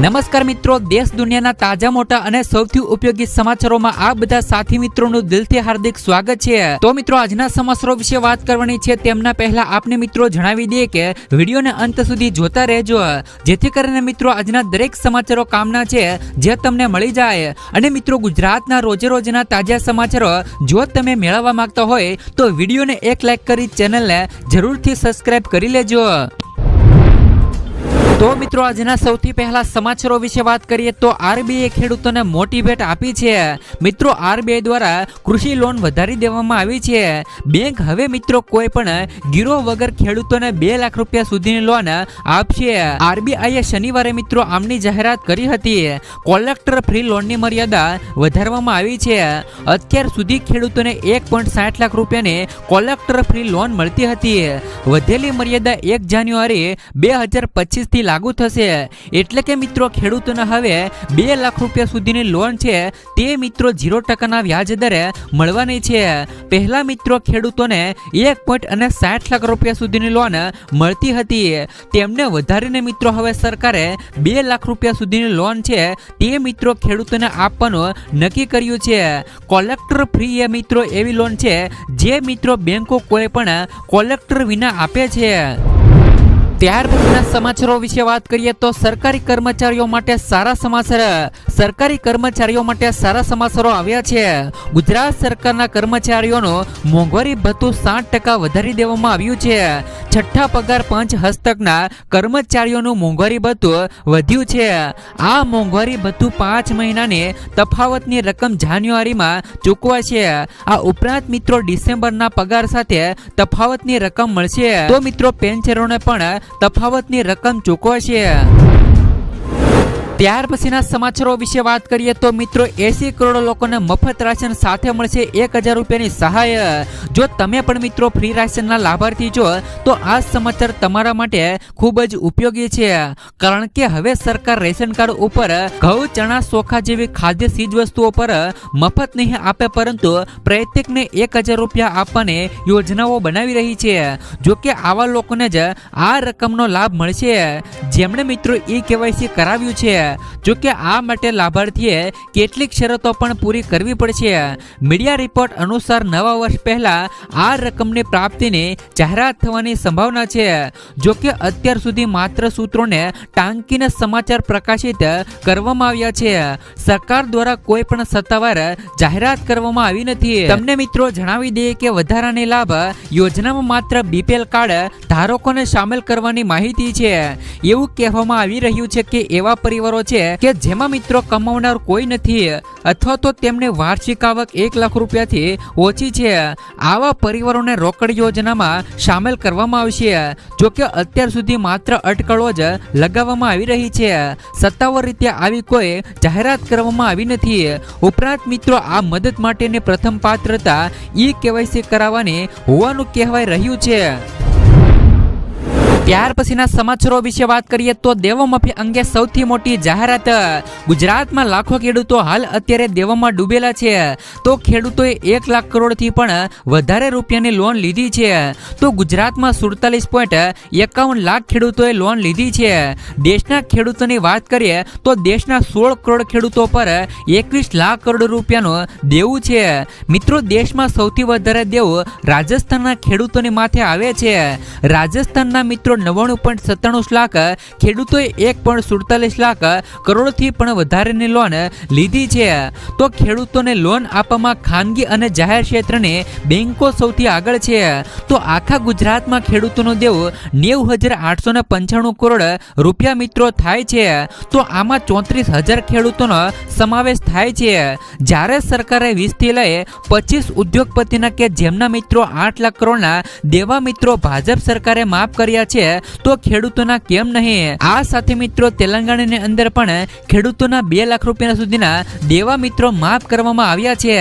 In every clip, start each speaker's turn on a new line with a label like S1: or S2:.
S1: નમસ્કાર મિત્રો, દેશ દુનિયાના તાજા, મોટા અને સૌથી ઉપયોગી સમાચારોમાં આ બધા સાથી મિત્રોનું દિલથી હાર્દિક સ્વાગત છે. તો મિત્રો, આજના સમાચારો વિશે વાત કરવાની છે. તેમના પહેલા આપને મિત્રો જણાવી દઈએ કે વિડીયોને અંત સુધી જોતા રહેજો. જેથી કરીને મિત્રો, આજના દરેક સમાચારો કામના છે, જે તમને મળી જાય. અને મિત્રો, ગુજરાતના રોજે રોજના તાજા સમાચારો જો તમે મેળવવા માંગતા હોય, તો વિડીયોને એક લાઈક કરી ચેનલને જરૂરથી સબસ્ક્રાઇબ કરી લેજો. તો મિત્રો, આજના સૌથી પહેલા સમાચારો વિશે વાત કરીએ તો આરબીઆઈ ખેડૂતોને મોટી ભેટ આપી છે. મિત્રો, આરબીઆઈ દ્વારા કૃષિ લોન વધારી દેવામાં આવી છે. બેંક હવે મિત્રો કોઈ પણ ગીરો વગર ખેડૂતોને બે લાખ રૂપિયા સુધીની લોન આપશે. આરબીઆઈએ શનિવારે મિત્રો આમની જાહેરાત કરી હતી. કોલેક્ટર ફ્રી લોનની મર્યાદા વધારવામાં આવી છે. અત્યાર સુધી ખેડૂતોને એક પોઈન્ટ સાઠ લાખ રૂપિયાની કોલેક્ટર ફ્રી લોન મળતી હતી. વધેલી મર્યાદા એક જાન્યુઆરી બે હજાર પચીસથી લાગુ થશે. એટલે કે મિત્રો, ખેડૂતોને હવે બે લાખ રૂપિયા સુધીની લોન છે. તે મિત્રો ઝીરો ટકાના વ્યાજ દરે મળવાની છે. પહેલા મિત્રો, ખેડૂતોને એક પોઈન્ટ અને સાઠ લાખ રૂપિયા સુધીની લોન મળતી હતી. તેમને વધારીને મિત્રો, હવે સરકારે બે લાખ રૂપિયા સુધીની લોન છે. તે મિત્રો, ખેડૂતોને આપવાનું નક્કી કર્યું છે. કોલેક્ટર ફ્રી એ મિત્રો એવી લોન છે, જે મિત્રો બેંકો કોઈ પણ કોલેક્ટર વિના આપે છે. ત્યાર પછીના સમાચારો વિશે વાત કરીએ તો સરકારી કર્મચારીઓ માટે સારા સમાચાર, સરકારી કર્મચારીઓ માટે સારા સમાચારો આવ્યા છે. ગુજરાત સરકારના કર્મચારીઓનું મોંઘવારી ભથ્થું સાત ટકા વધારી દેવામાં આવ્યું છે. છઠ્ઠા પગાર પંચ હસ્તકના કર્મચારીઓનું મોંઘવારી ભથ્થું વધ્યું છે. આ મોંઘવારી ભથ્થું પાંચ મહિનાની તફાવતની રકમ જાન્યુઆરીમાં ચૂકવાશે. આ ઉપરાંત મિત્રો ડિસેમ્બરના પગાર સાથે તફાવતની રકમ મળશે. તો મિત્રો, પેન્શનરોને પણ તફાવતની રકમ ચૂકવાશે. ત્યાર પછીના સમાચારો વિશે વાત કરીએ તો મિત્રો એસી કરોડ લોકોને મફત રાશન સાથે મળશે એક હજાર રૂપિયાની સહાય. જો તમે પણ મિત્રો ફ્રી રાશનના લાભાર્થી છો, તો આ સમાચાર તમારા માટે ખૂબ જ ઉપયોગી છે. કારણ કે હવે સરકાર રેશન કાર્ડ ઉપર ઘઉં, ચણા, ચોખા જેવી ખાદ્ય ચીજ વસ્તુઓ પર મફત નહીં આપે, પરંતુ પ્રત્યેકને એક હજાર રૂપિયા આપવાની યોજનાઓ બનાવી રહી છે. જો કે આવા લોકોને જ આ રકમનો લાભ મળશે. જેમણે મિત્રો ઈ કેવાયસી કરાવ્યું છે. જો કે આ માટે લાભાર્થીએ કેટલીક શરતો પણ પૂરી કરવી પડશે. મીડિયા રિપોર્ટ અનુસાર નવા વર્ષ પહેલા આ રકમની પ્રાપ્તિની જાહેરાત થવાની સંભાવના છે. જો કે અત્યાર સુધી માત્ર સૂત્રોને ટાંકીને સમાચાર પ્રકાશિત કરવામાં આવ્યા છે. સરકાર દ્વારા કોઈ પણ સત્તાવાર જાહેરાત કરવામાં આવી નથી. તમને મિત્રો જણાવી દઈએ કે વધારાની લાભ યોજનામાં માત્ર બીપીએલ કાર્ડ ધારકોને સામેલ કરવાની માહિતી છે. એવું કહેવામાં આવી રહ્યું છે કે એવા પરિવારો છે કે જેમાં મિત્રો કમાવનાર કોઈ નથી, અથવા તો તેમને વાર્ષિક આવક એક લાખ રૂપિયાથી ઓછી છે. આવા પરિવારોને રોકડ યોજનામાં સામેલ કરવામાં આવશે, જો કે અત્યાર સુધી માત્ર અટકળો જ લગાવવામાં આવી રહી છે. સત્તાવાર રીતે આવી કોઈ જાહેરાત કરવામાં આવી નથી. ઉપરાંત મિત્રો, આ મદદ માટેની પ્રથમ પાત્રતા ઈ કેવાયસી કરાવવાની હોવાનું કહેવાય રહ્યું છે. ત્યાર પછીના સમાચારો વિશે વાત કરીએ તો દેવમાફી અંગે સૌથી મોટી જાહેરાત, ગુજરાતમાં લાખો ખેડૂતો હાલ અત્યારે દેવામાં ડૂબેલા છે. તો ખેડૂતોએ એક લાખ કરોડથી પણ વધારે રૂપિયાની લોન લીધી છે. તો ગુજરાતમાં સુડતાલીસ પોઈન્ટ એકાવન લાખ ખેડૂતોએ લોન લીધી છે. દેશના ખેડૂતોની વાત કરીએ તો દેશના સોળ કરોડ ખેડૂતો પર એકવીસ લાખ કરોડ રૂપિયાનું દેવું છે. મિત્રો, દેશમાં સૌથી વધારે દેવું રાજસ્થાનના ખેડૂતોની માથે આવે છે. રાજસ્થાનના મિત્રો નવ્વાણું પોઈન્ટ સત્તાણું લાખ, ખેડૂતોએ એક પોઈન્ટ સુડતાલીસ લાખ કરોડથી પણ વધારેની લોન લીધી છે. તો ખેડૂતોને લોન આપવામાં ખાનગી અને જાહેર ક્ષેત્રને બેન્કો સૌથી આગળ છે. તો આખા ગુજરાતમાં ખેડૂતોનો દેવ નેવું હજાર આઠસો ને પંચાણું કરોડ રૂપિયા મિત્રો થાય છે. તો આમાં ચોત્રીસ હજાર ખેડૂતોનો સમાવેશ થાય છે. જ્યારે સરકારે વીસથી લઈ પચીસ ઉદ્યોગપતિના કે જેમના મિત્રો આઠ લાખ કરોડના દેવા મિત્રો ભાજપ સરકારે માફ કર્યા છે તો ખેડૂતોના કેમ નહીં? આ સાથે મિત્રો, તેલંગાણાની અંદર પણ ખેડૂતોના બે લાખ રૂપિયા સુધીના દેવા મિત્રો માફ કરવામાં આવ્યા છે.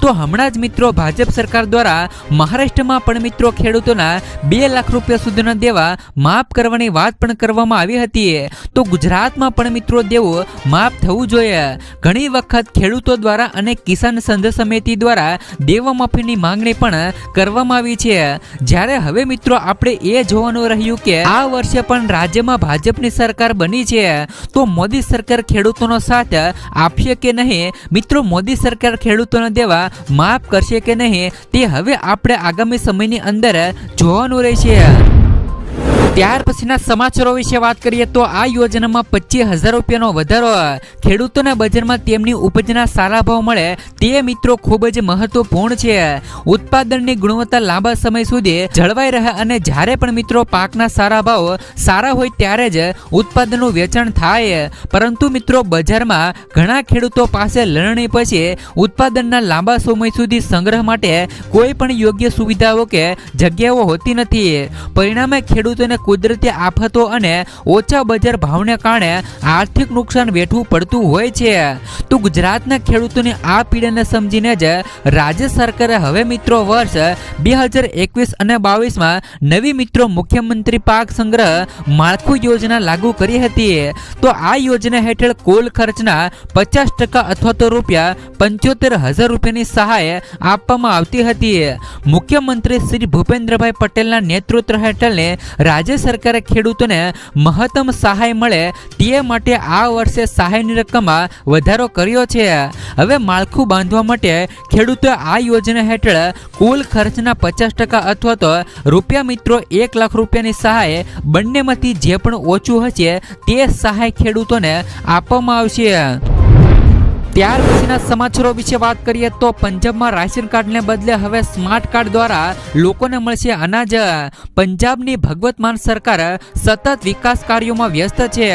S1: તો હમણાં જ મિત્રો, ભાજપ સરકાર દ્વારા મહારાષ્ટ્રમાં પણ મિત્રો ખેડૂતોના બે લાખ રૂપિયા સુધીના દેવા માફ કરવાની વાત પણ કરવામાં આવી હતી. તો ગુજરાતમાં પણ મિત્રો, દેવું માફ થવું જોઈએ. ઘણી વખત ખેડૂતો દ્વારા અને કિસાન સંઘ સમિતિ દ્વારા દેવા માફીની માંગણી પણ કરવામાં આવી છે. જ્યારે હવે મિત્રો, આપણે એ જોવાનું રહ્યું કે આ વર્ષે પણ રાજ્યમાં ભાજપની સરકાર બની છે, તો મોદી સરકાર ખેડૂતોનો સાથ આપશે કે નહીં? મિત્રો, મોદી સરકાર ખેડૂતોને દેવા માફ કરશે કે નહીં? તે હવે આપણે આગામી સમયની અંદર જોવાનું રહેશે. ત્યાર પછીના સમાચારો વિશે વાત કરીએ તો આ યોજનામાં પચીસ હજાર રૂપિયાનો વધારો ખેડૂતોના બજારમાં તેમની ઉપજના સારા ભાવ મળે તે મિત્રો ખૂબ જ મહત્વપૂર્ણ છે. ઉત્પાદનની ગુણવત્તા લાંબા સમય સુધી જળવાઈ રહે અને જ્યારે પણ મિત્રો પાકના સારા ભાવ સારા હોય ત્યારે જ ઉત્પાદનનું વેચાણ થાય. પરંતુ મિત્રો બજારમાં ઘણા ખેડૂતો પાસે લણણી પછી ઉત્પાદનના લાંબા સમય સુધી સંગ્રહ માટે કોઈ પણ યોગ્ય સુવિધાઓ કે જગ્યાઓ હોતી નથી. પરિણામે ખેડૂતોને કુદરતી આફતો અને ઓછા બજાર ભાવને કારણે આર્થિક નુકસાન વેઠવું પડતું હોય છે. તો ગુજરાતના ખેડૂતોની આ પીડાને સમજીને જ રાજ્ય સરકારે હવે મિત્રો વર્ષ બે હજાર એકવીસ અને બાવીસમાં નવી મિત્રો મુખ્યમંત્રી પાક સંગ્રહ માળખું યોજના લાગુ કરી હતી. તો આ યોજના હેઠળ કુલ ખર્ચના પચાસ ટકા અથવા તો રૂપિયા પંચોતેર હજાર રૂપિયાની સહાય આપવામાં આવતી હતી. મુખ્યમંત્રી શ્રી ભૂપેન્દ્રભાઈ પટેલના નેતૃત્વ હેઠળને રાજ્ય સરકારે ખેડૂતોને મહત્તમ સહાય મળે તે માટે આ વર્ષે સહાયની રકમમાં વધારો કર્યો છે. હવે માળખું બાંધવા માટે ખેડૂતો આ યોજના હેઠળ કુલ ખર્ચના પચાસ ટકા અથવા તો રૂપિયા મિત્રો એક લાખ રૂપિયાની સહાય બંનેમાંથી જે પણ ઓછું હશે તે સહાય ખેડૂતોને આપવામાં આવશે. ત્યાર પછીના સમાચારો વિશે વાત કરીએ તો પંજાબમાં રાશન કાર્ડને બદલે હવે સ્માર્ટ કાર્ડ દ્વારા લોકોને મળશે અનાજ. પંજાબની ભગવત માન સરકાર સતત વિકાસ કાર્યોમાં વ્યસ્ત છે.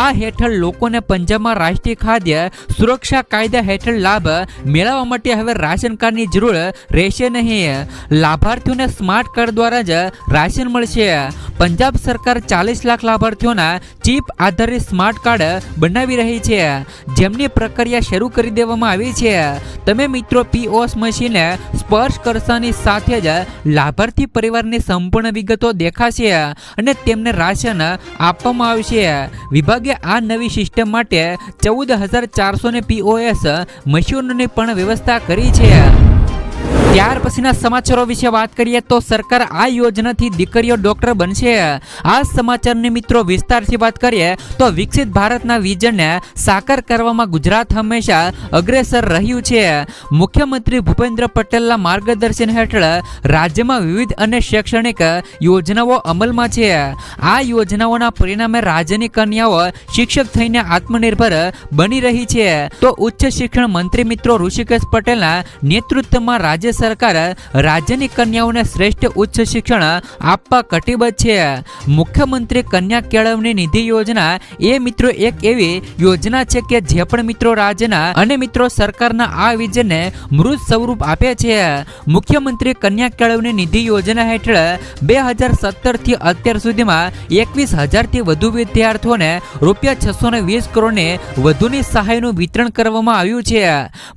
S1: આ હેઠળ લોકોને પંજાબમાં રાષ્ટ્રીય ખાદ્ય સુરક્ષા કાયદા હેઠળ લાભ મેળવવા માટે હવે રાશન કાર્ડની જરૂર રહેશે નહીં. લાભાર્થીઓને સ્માર્ટ કાર્ડ દ્વારા જ રાશન મળશે. પંજાબ સરકાર ચાલીસ લાખ લાભાર્થીઓના ચીપ આધારિત સ્માર્ટ કાર્ડ બનાવી રહી છે. જેમની પ્રક્રિયા શરૂ કરી દેવામાં આવી છે. તમે મિત્રો પીઓસ મશીને સ્પર્શ કરતાની સાથે જ લાભાર્થી પરિવારની સંપૂર્ણ વિગતો દેખાશે અને તેમને રાશન આપવામાં આવશે. વિભાગે આ નવી સિસ્ટમ માટે ચૌદ હજાર ચારસો ને પીઓએસ મશીનોની પણ વ્યવસ્થા કરી છે. ત્યાર પછીના સમાચારો વિશે વાત કરીએ તો સરકાર આ યોજનાથી દીકરીઓ ડોક્ટર બનશે. આ સમાચારની મિત્રો વિસ્તારથી વાત કરીએ તો વિકસિત ભારતના વિઝનને સાકાર કરવામાં ગુજરાત હંમેશા અગ્રેસર રહ્યું છે. મુખ્યમંત્રી ભૂપેન્દ્ર પટેલના માર્ગદર્શન હેઠળ રાજ્યમાં વિવિધ અને શૈક્ષણિક યોજનાઓ અમલમાં છે. આ યોજનાઓના પરિણામે રાજ્યની કન્યાઓ શિક્ષક થઈને આત્મનિર્ભર બની રહી છે. તો ઉચ્ચ શિક્ષણ મંત્રી મિત્રો ઋષિકેશ પટેલના નેતૃત્વમાં રાજ્ય સરકાર રાજ્યની કન્યાઓને શ્રેષ્ઠ ઉચ્ચ શિક્ષણ આપવા કટિબદ્ધ છે. મુખ્યમંત્રી કન્યા કેળવણી નિધિ યોજના એ મિત્રો એક એવી યોજના છે કે જે પણ મિત્રો રાજ્યના અને મિત્રો સરકારના આ વિજયને મૃત સ્વરૂપ આપે છે. મુખ્યમંત્રી કન્યા કેળવણી નિધિ યોજના હેઠળ બે હજાર સત્તરથી અત્યાર સુધીમાં એકવીસ હજારથી વધુ વિદ્યાર્થીઓને રૂપિયા છસો ને વીસ કરોડની વધુની સહાયનું વિતરણ કરવામાં આવ્યું છે.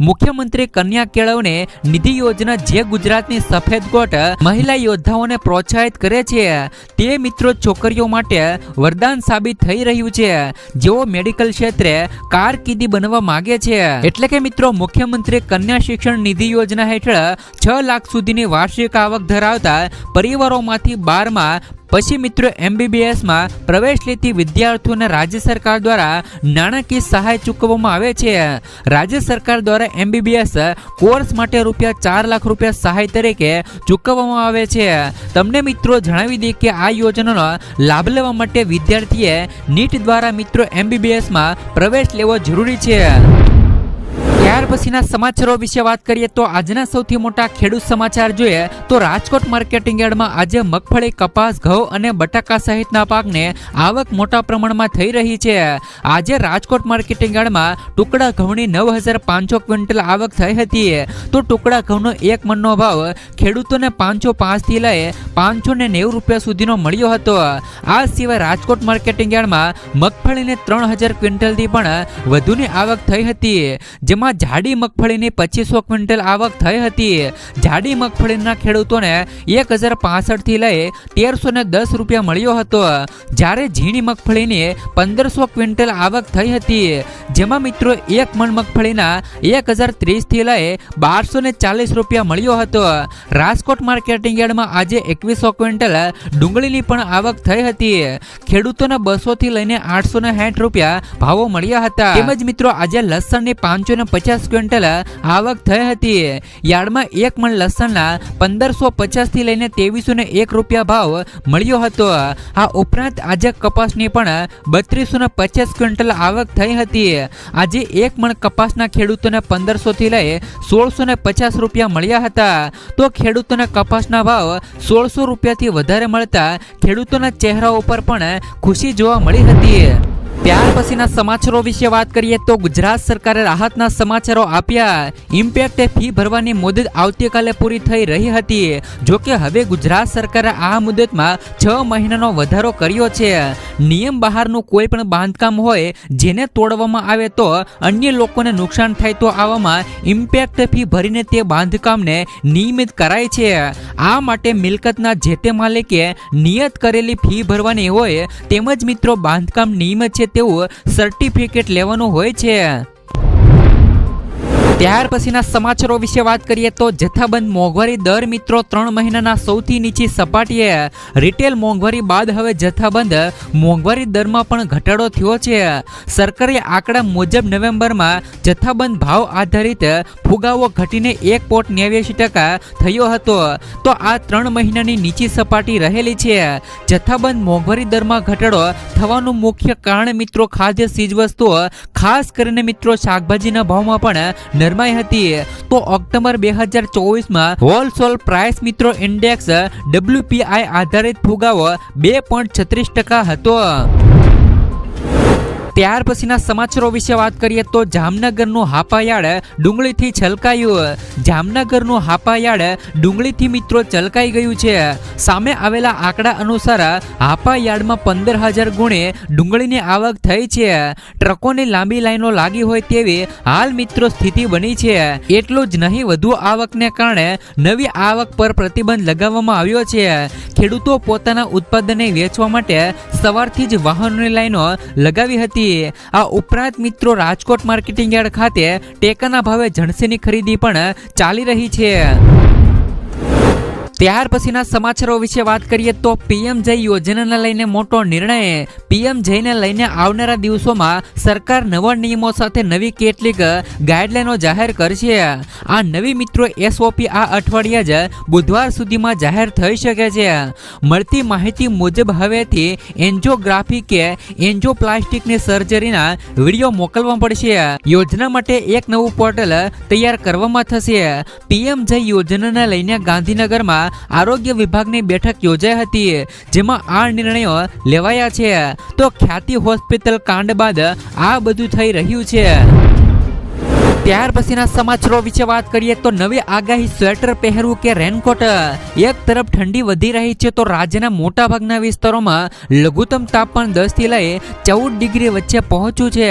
S1: મુખ્યમંત્રી કન્યા કેળવણી નિધિ યોજના જે ગુજરાતની સફેદ કોટ મહિલા યોદ્ધાઓને પ્રોત્સાહિત કરે છે, તે મિત્રો છોકરીઓ માટે વરદાન સાબિત થઈ રહ્યું છે. જેઓ મેડિકલ ક્ષેત્રે કારકિર્દી બનવા માંગે છે. એટલે કે મિત્રો, મુખ્યમંત્રી કન્યા શિક્ષણ નિધિ યોજના હેઠળ છ લાખ સુધીની વાર્ષિક આવક ધરાવતા પરિવારોમાંથી બારમાં પછી મિત્રો એમબીબીએસમાં પ્રવેશ લેતી વિદ્યાર્થીઓને રાજ્ય સરકાર દ્વારા નાણાકીય સહાય ચૂકવવામાં આવે છે. રાજ્ય સરકાર દ્વારા એમબીબીએસ કોર્સ માટે રૂપિયા ચાર લાખ રૂપિયા સહાય તરીકે ચૂકવવામાં આવે છે. તમને મિત્રો જણાવી દઈએ કે આ યોજનાનો લાભ લેવા માટે વિદ્યાર્થીએ નીટ દ્વારા મિત્રો એમબીબીએસમાં પ્રવેશ લેવો જરૂરી છે. ત્યાર પછીના સમાચારો વિશે વાત કરીએ તો આજના સૌથી મોટા ખેડૂત સમાચાર જોઈએ તો રાજકોટ માર્કેટિંગ યાર્ડમાં આજે મગફળી, કપાસ, ઘઉં અને બટાકા સહિતના પાકને આવક મોટા પ્રમાણમાં થઈ રહી છે. આજે રાજકોટ માર્કેટિંગ યાર્ડમાં ટુકડા ઘઉંની નવ હજાર પાંચસો ક્વિન્ટલ આવક થઈ હતી. તો ટુકડા ઘઉંનો એક મણનો ભાવ ખેડૂતોને પાંચસો પાંચથી લઈ પાંચસો ને નેવું રૂપિયા સુધીનો મળ્યો હતો. આ સિવાય રાજકોટ માર્કેટિંગ યાર્ડમાં મગફળીને ત્રણ હજાર ક્વિન્ટલથી પણ વધુની આવક થઈ હતી. જેમાં જાડી મગફળીની પચીસો ક્વિન્ટલ આવક થઈ હતી. જાડી મગફળીના ખેડૂતોને એક હજાર પાસઠથી લઈ તેરસો ને દસ રૂપિયા મળ્યો હતો. જ્યારે ઝીણી મગફળીની પંદરસો ક્વિન્ટલ આવક થઈ હતી. જેમાં મિત્રો એક મણ મગફળીના એક હજાર ત્રીસથી લઈ બારસો ને ચાલીસ રૂપિયા મળ્યો હતો. રાજકોટ માર્કેટિંગ યાર્ડમાં આજે એકવીસો ક્વિન્ટલ ડુંગળીની પણ આવક થઈ હતી. ખેડૂતોના બસોથી લઈને આઠસો ને રૂપિયા ભાવો મળ્યા હતા. તેમજ મિત્રો આજે લસણની પાંચસો ને પચાસ ક્વિન્ટલ આવક થઈ હતી. યાર્ડમાં એક મણ લસણના પંદરસો પચાસથી લઈને ત્રેવીસો ને એક રૂપિયા ભાવ મળ્યો હતો. આ ઉપરાંત આજે કપાસની પણ બત્રીસો ને પચાસ ક્વિન્ટલ આવક થઈ હતી. આજે એક મણ કપાસના ખેડૂતોને પંદરસો થી લઈ સોળસો ને પચાસ રૂપિયા મળ્યા હતા. તો ખેડૂતોને કપાસના ભાવ સોળસો રૂપિયાથી વધારે મળતા ખેડૂતોના ચહેરા ઉપર પણ ખુશી જોવા મળી હતી. ત્યાર પછીના સમાચારો વિશે વાત કરીએ તો ગુજરાત સરકારે રાહતના સમાચારો આપ્યા. ઇમ્પેક્ટે ફી ભરવાની મુદત આવતીકાલે પૂરી થઈ રહી હતી. જો કે હવે ગુજરાત સરકારે આ મુદતમાં છ મહિનાનો વધારો કર્યો છે. નિયમ બહારનું કોઈ પણ બાંધકામ હોય, જેને તોડવામાં આવે તો અન્ય લોકોને નુકસાન થાય તો આવામાં ઇમ્પેક્ટ ફી ભરીને તે બાંધકામને નિયમિત કરાય છે. આ માટે મિલકતના જે તે માલિકે નિયત કરેલી ફી ભરવાની હોય તેમજ મિત્રો બાંધકામ નિયમિત છે તેવું સર્ટિફિકેટ લેવાનું હોય છે. ત્યાર પછીના સમાચારો વિશે વાત કરીએ તો જથ્થાબંધ મોંઘવારી દર મિત્રો ત્રણ મહિનાના સૌથી નીચી સપાટીએ રિટેલ મોંઘવારી બાદ હવે જથ્થાબંધ મોંઘવારી દરમાં પણ ઘટાડો થયો છે. સરકારી આંકડા મુજબ નવેમ્બરમાં જથ્થાબંધ ભાવ આધારિત ફુગાવો ઘટીને એક પોઈન્ટ નેવ્યાસી ટકા થયો હતો. તો આ ત્રણ મહિનાની નીચી સપાટી રહેલી છે. જથ્થાબંધ મોંઘવારી દરમાં ઘટાડો થવાનું મુખ્ય કારણ મિત્રો ખાદ્ય ચીજવસ્તુઓ, ખાસ કરીને મિત્રો શાકભાજીના ભાવમાં પણ નરમાઈ હતી. તો ઓક્ટોબર બે હજાર ચોવીસમાં હોલસેલ પ્રાઇસ મિત્રો ઇન્ડેક્સ ડબ્લ્યુપીઆઈ આધારિત ફુગાવો બે પોઈન્ટ છત્રીસ ટકા હતો. ત્યાર પછીના સમાચારો વિશે વાત કરીએ તો જામનગરનું હાપાયાળ ડુંગળીથી છલકાયું. જામનગરનું હાપાયાળ ડુંગળીથી મિત્રો છલકાઈ ગયું છે. સામે આવેલા આંકડા અનુસાર હાપાયાળમાં પંદર હજાર ગુણે ડુંગળીની આવક થઈ છે. ટ્રકોની લાંબી લાઈનો લાગી હોય તેવી હાલ મિત્રો સ્થિતિ બની છે. એટલું જ નહીં, વધુ આવકને કારણે નવી આવક પર પ્રતિબંધ લગાવવામાં આવ્યો છે. ખેડૂતો પોતાના ઉત્પાદનને વેચવા માટે સવારથી જ વાહનોની લાઈનો લગાવી હતી. આ ઉપરાંત મિત્રો, રાજકોટ માર્કેટિંગ યાર્ડ ખાતે ટેકાના ભાવે જણસીની ખરીદી પણ ચાલી રહી છે. ત્યાર પછીના સમાચારો વિશે વાત કરીએ તો પીએમ જય યોજનાને લઈને મોટો નિર્ણય. પીએમ જયને લઈને આવનારા દિવસોમાં સરકાર નવા નિયમો સાથે નવી કેટલીક ગાઈડલાઈનો જાહેર કરશે. આ નવી મિત્રો એસઓપી આ અઠવાડિયા જ બુધવાર સુધીમાં જાહેર થઈ શકે છે. મળતી માહિતી મુજબ હવેથી એન્જોગ્રાફી કે એન્જોપ્લાસ્ટિકની સર્જરીના વીડિયો મોકલવા પડશે. યોજના માટે એક નવું પોર્ટલ તૈયાર કરવામાં થશે. પીએમ જય યોજનાને લઈને ગાંધીનગરમાં આરોગ્ય વિભાગની બેઠક યોજાઈ હતી, જેમાં આ નિર્ણયો લેવાયા છે. તો ખ્યાતિ હોસ્પિટલ કાંડ બાદ આ બધું થઈ રહ્યું છે. ત્યાર પછીના સમાચારો વિશે વાત કરીએ તો નવી આગાહી સ્વેટર પહેરવું કે રેનકોટ? એક તરફ ઠંડી વધી રહી છે તો રાજ્યના મોટાભાગના વિસ્તારોમાં લઘુત્તમ તાપમાન દસથી લઈ ચૌદ ડિગ્રી વચ્ચે પહોંચ્યું છે.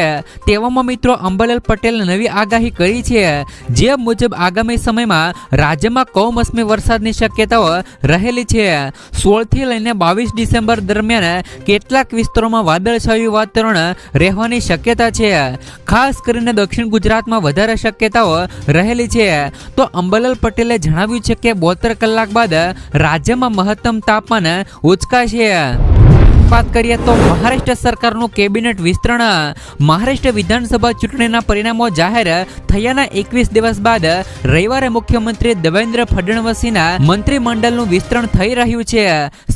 S1: તેવામાં મિત્રો અંબાલાલ પટેલે નવી આગાહી કરી છે. જે મુજબ આગામી સમયમાં રાજ્યમાં કમોસમી વરસાદની શક્યતાઓ રહેલી છે. સોળથી લઈને બાવીસ ડિસેમ્બર દરમિયાન કેટલાક વિસ્તારોમાં વાદળછાયું વાતાવરણ રહેવાની શક્યતા છે. ખાસ કરીને દક્ષિણ ગુજરાતમાં વધારે શક્યતાઓ રહેલી છે. તો અંબલાલ પટેલે જણાવ્યું છે કે બોતેર કલાક બાદ રાજ્યમાં મહત્તમ તાપમાન ઉચકાશે. વાત કરીએ તો મહારાષ્ટ્ર સરકારનું કેબિનેટ વિસ્તરણ, મહારાષ્ટ્ર વિધાનસભા ચૂંટણીના પરિણામો જાહેર થયાના એકવીસ દિવસ બાદ રવિવારે મુખ્યમંત્રી દેવેન્દ્ર ફડણવીસના મંત્રીમંડળનું વિસ્તરણ થઈ રહ્યું છે.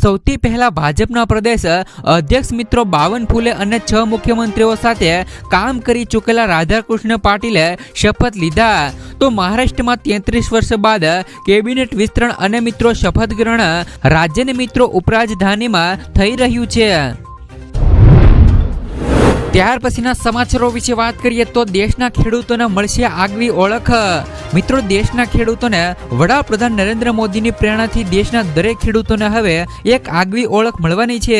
S1: સૌથી પહેલા ભાજપના પ્રદેશ અધ્યક્ષ મિત્રો બાવન ફૂલે અને છ મુખ્યમંત્રીઓ સાથે કામ કરી ચૂકેલા રાધાકૃષ્ણ પાટીલે શપથ લીધા. તો મહારાષ્ટ્રમાં તેત્રીસ વર્ષ બાદ કેબિનેટ વિસ્તરણ અને મિત્રો શપથ ગ્રહણ રાજ્યની મિત્રો ઉપરાજધાનીમાં થઈ રહ્યું છે. Ya. ત્યાર પછીના સમાચારો વિશે વાત કરીએ તો દેશના ખેડૂતોને મળશે આગવી ઓળખ. મિત્રો, દેશના ખેડૂતોને વડાપ્રધાન નરેન્દ્ર મોદીની પ્રેરણાથી દેશના દરેક ખેડૂતોને હવે એક આગવી ઓળખ મળવાની છે.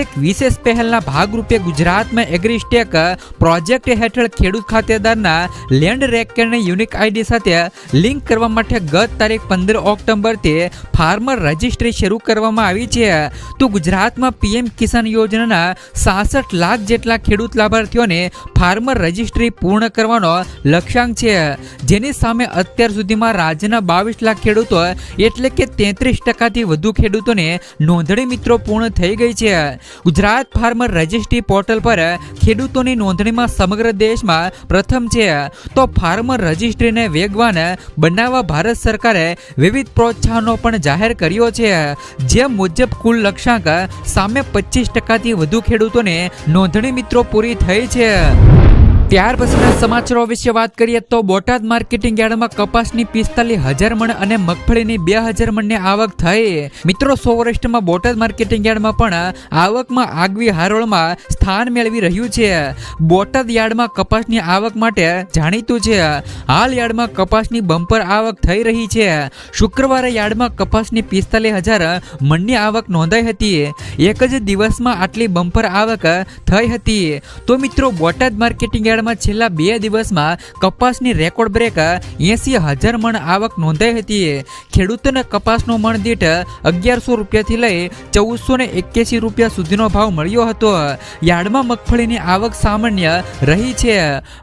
S1: એક વિશેષ પહેલના ભાગરૂપે ગુજરાતમાં એગ્રીસ્ટેક પ્રોજેક્ટ હેઠળ ખેડૂત ખાતેદારના લેન્ડ રેકર્ડને યુનિક આઈડી સાથે લિંક કરવા માટે ગત તારીખ પંદર ઓક્ટોબરથી ફાર્મર રજિસ્ટ્રી શરૂ કરવામાં આવી છે. તો ગુજરાતમાં પીએમ કિસાન યોજનાના સાસઠ લાખ જેટલા ખેડૂત લાભાર્થીઓને ફાર્મર રજિસ્ટ્રી પૂર્ણ કરવાનો લક્ષ્યાંક છે. જેની સામે અત્યાર સુધીમાં રાજ્યના બાવીસ લાખ ખેડૂતો એટલે કે તેત્રીસ ટકાથી વધુ ખેડૂતોને નોંધણી મિત્રો પૂર્ણ થઈ ગઈ છે. ગુજરાત ફાર્મર રજિસ્ટ્રી પોર્ટલ પર ખેડૂતોની નોંધણીમાં સમગ્ર દેશમાં પ્રથમ છે. તો ફાર્મર રજિસ્ટ્રીને વેગવાન બનાવવા ભારત સરકારે વિવિધ પ્રોત્સાહનો પણ જાહેર કર્યો છે. જે મુજબ કુલ લક્ષ્યાંક સામે પચીસ ટકાથી વધુ ખેડૂતોને નોંધણી મિત્રો પૂરી થઈ છે. ત્યાર પછીના સમાચારો વિશે વાત કરીએ તો બોટાદ માર્કેટિંગ યાર્ડમાં કપાસની પિસ્તાલીસ હજાર મણ અને મગફળીની બે હજાર મણની આવક થઈ. મિત્રો, સૌરાષ્ટ્રમાં બોટાદ માર્કેટિંગ યાર્ડમાં પણ આવકમાં આગવી હારોળમાં સ્થાન મેળવી રહ્યું છે. બોટાદ યાર્ડમાં કપાસની આવક માટે જાણીતું છે, હાલ યાર્ડમાં કપાસની બમ્પર આવક થઈ રહી છે. શુક્રવારે યાર્ડમાં કપાસની પિસ્તાલીસ હજાર મણની આવક નોંધાઈ હતી. એક જ દિવસમાં આટલી બમ્પર આવક થઈ હતી. તો મિત્રો, બોટાદ માર્કેટિંગ યાર્ડમાં છેલ્લા બે દિવસમાં કપાસની રેકોર્ડ બ્રેક એસી હજાર મણ આવક નોંધાઈ હતી. ખેડૂતોને કપાસનો મણ દીઠ અગિયારસો રૂપિયાથી લઈ ચૌદસો ને એક્યાસી રૂપિયા સુધીનો ભાવ મળ્યો હતો. યાર્ડમાં મગફળીની આવક સામાન્ય રહી છે.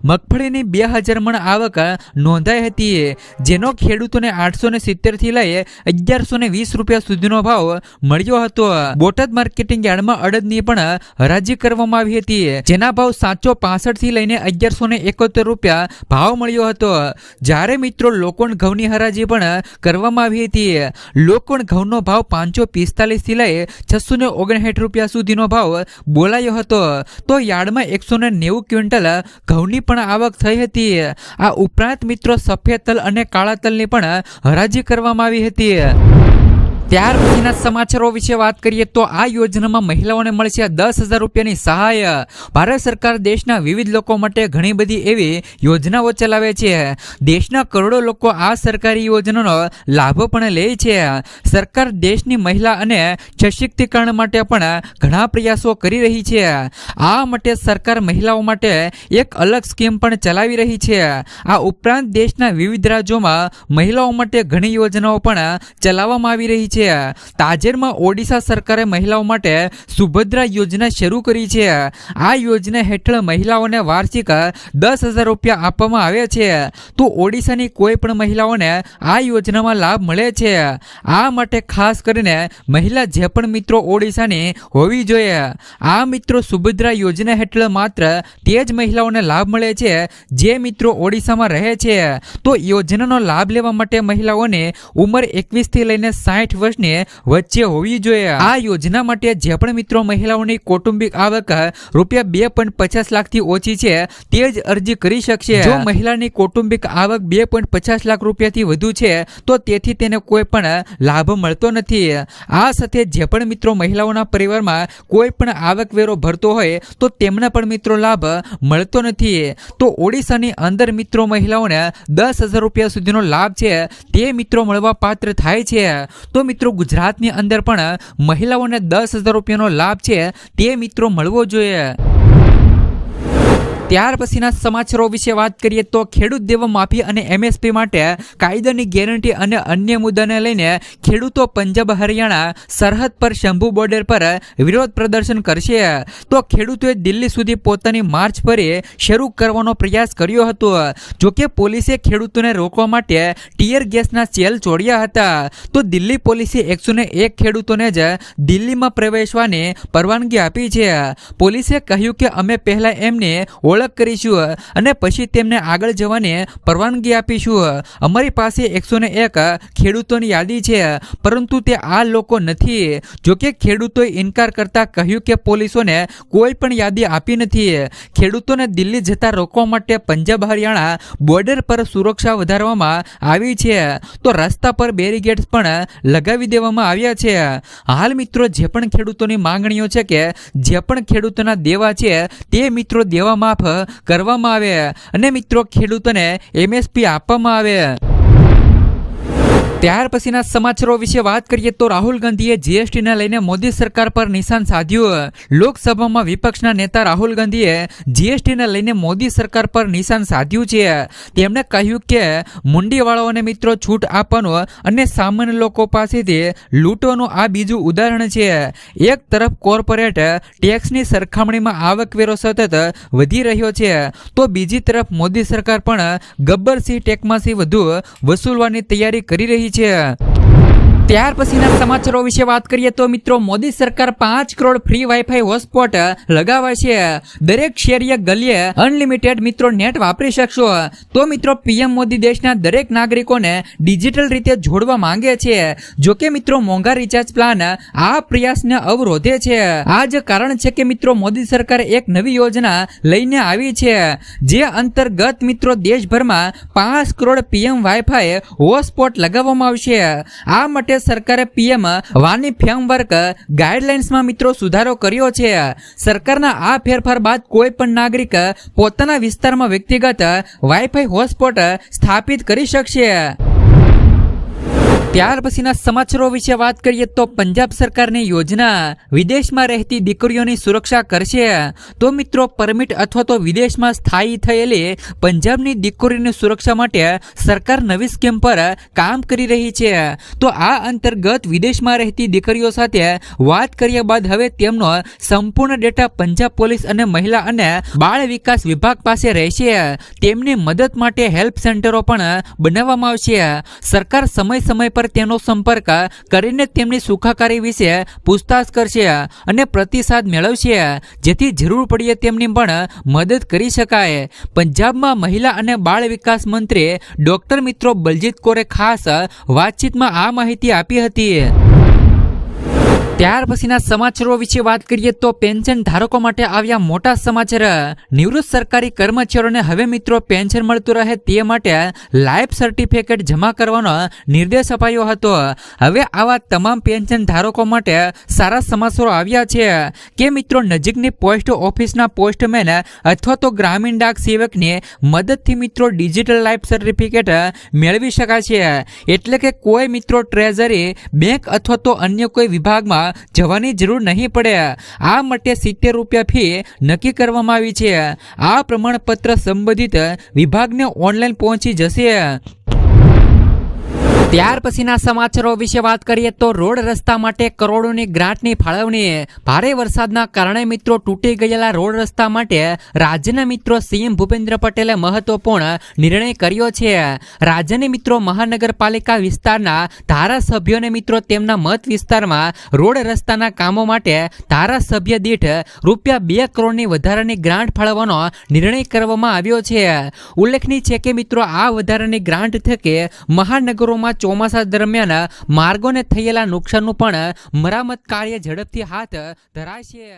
S1: મગફળીની બે હજાર મણ આવક નોંધાઈ હતી, જેનો ખેડૂતોને આઠસો ને સિત્તેરથી લઈ અગિયારસો ને વીસ રૂપિયા સુધીનો ભાવ મળ્યો હતો. બોટાદ માર્કેટિંગ યાર્ડમાં અડદની પણ હરાજી કરવામાં આવી હતી, જેના ભાવ સાતસો પાસઠથી લઈને અગિયારસો ને એકોતેર રૂપિયા ભાવ મળ્યો હતો. જ્યારે મિત્રો લોકોણ ઘઉંની હરાજી પણ કરવામાં આવી હતી. લોકોણ ઘઉંનો ભાવ પાંચસો પિસ્તાલીસથી લઈ છસો ને ઓગણસાઠ રૂપિયા સુધીનો ભાવ બોલાયો હતો. તો યાર્ડમાં એકસો ને નેવું ક્વિન્ટલ ઘઉંની પણ આવક થઈ હતી. આ ઉપરાંત મિત્રો સફેદ તલ અને કાળા તલની પણ હરાજી કરવામાં આવી હતી. ત્યાર પછીના સમાચારો વિશે વાત કરીએ તો આ યોજનામાં મહિલાઓને મળશે દસ હજાર રૂપિયાની સહાય. ભારત સરકાર દેશના વિવિધ લોકો માટે ઘણી બધી એવી યોજનાઓ ચલાવે છે. દેશના કરોડો લોકો આ સરકારી યોજનાનો લાભ પણ લે છે. સરકાર દેશની મહિલા અને સશક્તિકરણ માટે પણ ઘણા પ્રયાસો કરી રહી છે. આ માટે સરકાર મહિલાઓ માટે એક અલગ સ્કીમ પણ ચલાવી રહી છે. આ ઉપરાંત દેશના વિવિધ રાજ્યોમાં મહિલાઓ માટે ઘણી યોજનાઓ પણ ચલાવવામાં આવી રહી છે તાજેરમાં ઓડિશા સરકારે મહિલાઓ માટે સુભદ્રા યોજના શરૂ કરી છે. આ યોજના હેઠળ મહિલાઓને વાર્ષિક દસ હજાર રૂપિયા આપવામાં આવે છે. તો ઓડિશાની કોઈ પણ મહિલાઓને આ યોજનામાં લાભ મળે છે. આ માટે ખાસ કરીને મહિલા જે પણ મિત્રો ઓડિશાની હોવી જોઈએ. આ મિત્રો સુભદ્રા યોજના હેઠળ માત્ર તે જ મહિલાઓને લાભ મળે છે જે મિત્રો ઓડિશામાં રહે છે. તો યોજનાનો લાભ લેવા માટે મહિલાઓને ઉંમર એકવીસથી લઈને સાઠ વર્ષની વચ્ચે હોવી જોઈએ. આ યોજના માટે જે પણ મિત્રો મહિલાઓની કૌટુંબિક આવક રૂપિયા બે પોઈન્ટ પચાસ લાખથી ઓછી છે, તે જ અરજી કરી શકશે. જો મહિલાની કૌટુંબિક આવક બે પોઈન્ટ પચાસ લાખ રૂપિયાથી વધુ છે, તો તેથી તેને કોઈ પણ લાભ મળતો નથી. આ સાથે જે પણ મિત્રો મહિલાઓના પરિવારમાં કોઈ પણ આવકવેરો ભરતો હોય, તો તેમના પણ મિત્રો લાભ મળતો નથી. તો ઓડિશાની અંદર મિત્રો મહિલાઓને દસ હજાર રૂપિયા સુધીનો લાભ છે, તે મિત્રો મળવા પાત્ર થાય છે. તો મિત્રો ગુજરાતની અંદર પણ મહિલાઓને દસ હજાર રૂપિયાનો લાભ છે તે મિત્રો મળવો જોઈએ. ત્યાર પછીના સમાચારો વિશે વાત કરીએ તો ખેડૂત દેવા માફી અને એમએસપી માટે કાયદાની ગેરંટી અને અન્ય મુદ્દાને લઈને ખેડૂતો પંજાબ હરિયાણા સરહદ પર શંભુ બોર્ડર પર વિરોધ પ્રદર્શન કરશે. તો ખેડૂતોએ દિલ્હી સુધી પોતાની માર્ચ ફરી શરૂ કરવાનો પ્રયાસ કર્યો હતો. જોકે પોલીસે ખેડૂતોને રોકવા માટે ટીયર ગેસના સેલ ચોડ્યા હતા. તો દિલ્હી પોલીસે એકસો એક ખેડૂતોને જ દિલ્હીમાં પ્રવેશવાની પરવાનગી આપી છે. પોલીસે કહ્યું કે અમે પહેલા એમને ઓળખ કરીશું અને પછી તેમને આગળ જવાની પરવાનગી આપીશું. અમારી પાસે એકસો એક ખેડૂતોની યાદી છે પરંતુ તે આ લોકો નથી. જોકે ખેડૂતોએ ઇનકાર કરતા કહ્યું કે પોલીસોને કોઈ પણ યાદી આપી નથી. ખેડૂતોને દિલ્હી જતા રોકવા માટે પંજાબ હરિયાણા બોર્ડર પર સુરક્ષા વધારવામાં આવી છે. તો રસ્તા પર બેરીગેડ્સ પણ લગાવી દેવામાં આવ્યા છે. હાલ મિત્રો જે પણ ખેડૂતોની માંગણીઓ છે કે જે પણ ખેડૂતોના દેવા છે, તે મિત્રો દેવા માફ કરવામાં આવે અને મિત્રો ખેડૂતોને એમએસપી આપવામાં આવે ત્યાર પછીના સમાચારો વિશે વાત કરીએ તો રાહુલ ગાંધીએ જીએસટીને લઈને મોદી સરકાર પર નિશાન સાધ્યું. લોકસભામાં વિપક્ષના નેતા રાહુલ ગાંધીએ જીએસટીને લઈને મોદી સરકાર પર નિશાન સાધ્યું છે. તેમણે કહ્યું કે મુંડીવાળાઓને મિત્રો છૂટ આપવાનો અને સામાન્ય લોકો પાસેથી લૂંટવાનું આ બીજું ઉદાહરણ છે. એક તરફ કોર્પોરેટ ટેક્સની સરખામણીમાં આવકવેરો સતત વધી રહ્યો છે, તો બીજી તરફ મોદી સરકાર પણ ગબ્બરસિંહ ટેકમાંથી વધુ વસૂલવાની તૈયારી કરી રહી છે 见。ત્યાર પછીના સમાચારો વિશે વાત કરીએ તો મિત્રો, મોદી સરકાર પાંચ કરોડ ફ્રી વાઈફાઈ હોટસ્પોટ લગાવે છે. દરેક શેરીએ ગલીએ અનલિમિટેડ મિત્રો નેટ વાપરી શકશો. તો મિત્રો, પીએમ મોદી દેશના દરેક નાગરિકોને ડિજિટલ રીતે જોડવા માંગે છે. જો કે મિત્રો, મોંઘા રિચાર્જ પ્લાન આ પ્રયાસને અવરોધે છે. આ જ કારણ છે કે મિત્રો, મોદી સરકાર એક નવી યોજના લઈને આવી છે, જે અંતર્ગત મિત્રો દેશભરમાં પાંચ કરોડ પીએમ વાઈફાઈ હોટસ્પોટ લગાવવામાં આવશે. આ માટે સરકારે પીએમ વાની ફ્રેમવર્ક ગાઈડલાઇન્સમાં મિત્રો સુધારો કર્યો છે. સરકારના આ ફેરફાર બાદ કોઈ પણ નાગરિક પોતાના વિસ્તારમાં વ્યક્તિગત વાઈફાઈ હોટસ્પોટ સ્થાપિત કરી શકશે. ત્યાર પછીના સમાચારો વિશે વાત કરીએ તો પંજાબ સરકારની યોજના વિદેશમાં રહેતી દીકરીઓની સુરક્ષા કરશે. તો મિત્રો, પરમિટ અથવા તો વિદેશમાં સ્થાયી થયેલી પંજાબની દીકરીની સુરક્ષા માટે સરકાર નવી સ્કીમ પર કામ કરી રહી છે. તો આ અંતર્ગત વિદેશમાં રહેતી દીકરીઓ સાથે વાત કર્યા બાદ હવે તેમનો સંપૂર્ણ ડેટા પંજાબ પોલીસ અને મહિલા અને બાળ વિકાસ વિભાગ પાસે રહેશે. તેમની મદદ માટે હેલ્પ સેન્ટરો પણ બનાવવામાં આવશે. સરકાર સમય સમય પર તેનો સંપર્ક કરીને તેમની સુખાકારી વિશે પૂછતાછ કરશે અને પ્રતિસાદ મેળવશે. જેથી જરૂર પડીએ તેમની પણ મદદ કરી શકાય. પંજાબમાં મહિલા અને બાળ વિકાસ મંત્રી ડોક્ટર મિત્રો બલજીત કૌરે ખાસ વાતચીતમાં આ માહિતી આપી હતી. ત્યાર પછીના સમાચારો વિશે વાત કરીએ તો પેન્શન ધારકો માટે આવ્યા મોટા સમાચાર. નિવૃત્ત સરકારી કર્મચારીઓને હવે મિત્રો પેન્શન મળતું રહે તે માટે લાઈફ સર્ટિફિકેટ જમા કરવાનો નિર્દેશ અપાયો હતો. હવે આવા તમામ પેન્શન ધારકો માટે સારા સમાચારો આવ્યા છે કે મિત્રો નજીકની પોસ્ટ ઓફિસના પોસ્ટમેન અથવા તો ગ્રામીણ ડાક સેવકની મદદથી મિત્રો ડિજિટલ લાઈફ સર્ટિફિકેટ મેળવી શકાય છે. એટલે કે કોઈ મિત્રો ટ્રેઝરી, બેંક અથવા તો અન્ય કોઈ વિભાગમાં જવાની જરૂર નહીં પડે. આ માટે સિત્તેર રૂપિયા ફી નક્કી કરવામાં આવી છે. આ પ્રમાણપત્ર સંબંધિત વિભાગને ઓનલાઈન પહોંચી જશે. ત્યાર પછીના સમાચારો વિશે વાત કરીએ તો રોડ રસ્તા માટે કરોડોની ગ્રાન્ટની ફાળવણી. ભારે વરસાદના કારણે મિત્રો તૂટી ગયેલા રોડ રસ્તા માટે રાજ્યના મિત્રો સીએમ ભૂપેન્દ્ર પટેલે મહત્વપૂર્ણ નિર્ણય કર્યો છે. રાજ્યની મિત્રો મહાનગરપાલિકા વિસ્તારના ધારાસભ્યોને મિત્રો તેમના મત વિસ્તારમાં રોડ રસ્તાના કામો માટે ધારાસભ્ય દીઠ રૂપિયા બે કરોડની વધારાની ગ્રાન્ટ ફાળવવાનો નિર્ણય કરવામાં આવ્યો છે. ઉલ્લેખનીય છે કે મિત્રો આ વધારાની ગ્રાન્ટ થકે મહાનગરોમાં ચોમાસા દરમિયાન માર્ગોને થયેલા નુકસાનનું પણ મરામત કાર્ય ઝડપથી હાથ ધરાશે